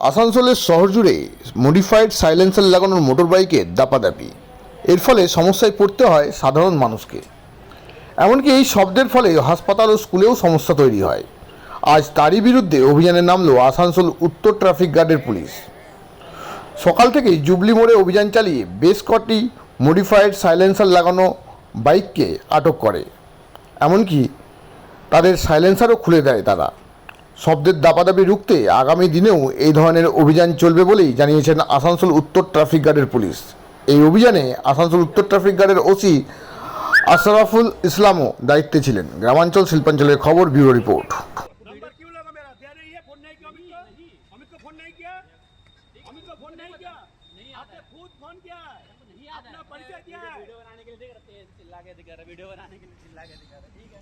আসানসোলের শহর জুড়ে মডিফাইড সাইলেন্সার লাগানোর মোটরবাইকের দাপাদাপি। এর ফলে সমস্যায় পড়তে হয় সাধারণ মানুষকে। এমনকি এই শব্দের ফলে হাসপাতাল ও স্কুলেও সমস্যা তৈরি হয়। আজ তারই বিরুদ্ধে অভিযানে নামলো আসানসোল উত্তর ট্রাফিক গার্ডের পুলিশ। সকাল থেকেই জুবলি মোড়ে অভিযান চালিয়ে বেশ কটি মডিফাইড সাইলেন্সার লাগানো বাইককে আটক করে। এমনকি তাদের সাইলেন্সারও খুলে দেয় তারা। শব্দের দাপাদাপি রুখতে আগামী দিনেও এই ধরনের অভিযান চলবে বলেই জানিয়েছেন আসানসোল উত্তর ট্রাফিক গার্ডের পুলিশ এই অভিযানে আসানসোল উত্তর ট্রাফিক গার্ডের ওসি আশরাফুল ইসলামও দায়িত্বে ছিলেন গ্রামাঞ্চল শিল্পাঞ্চলের খবর ব্যুরো রিপোর্ট नंबर क्यों लगा मेरा दे रही है फोन नहीं किया अमित को अमित को फोन नहीं किया अमित को फोन नहीं किया आपने खुद फोन किया है अपना परिचय दिया है वीडियो बनाने के लिए देख रहे हैं चिल्ला के दिखा रहा वीडियो बनाने के लिए चिल्ला के दिखा रहा ठीक है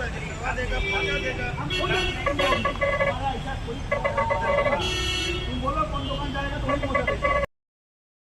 देगा फाटा देगा। हमारा ऐसा कोई तुम बोलो कौन दुकान जाएगा तो वही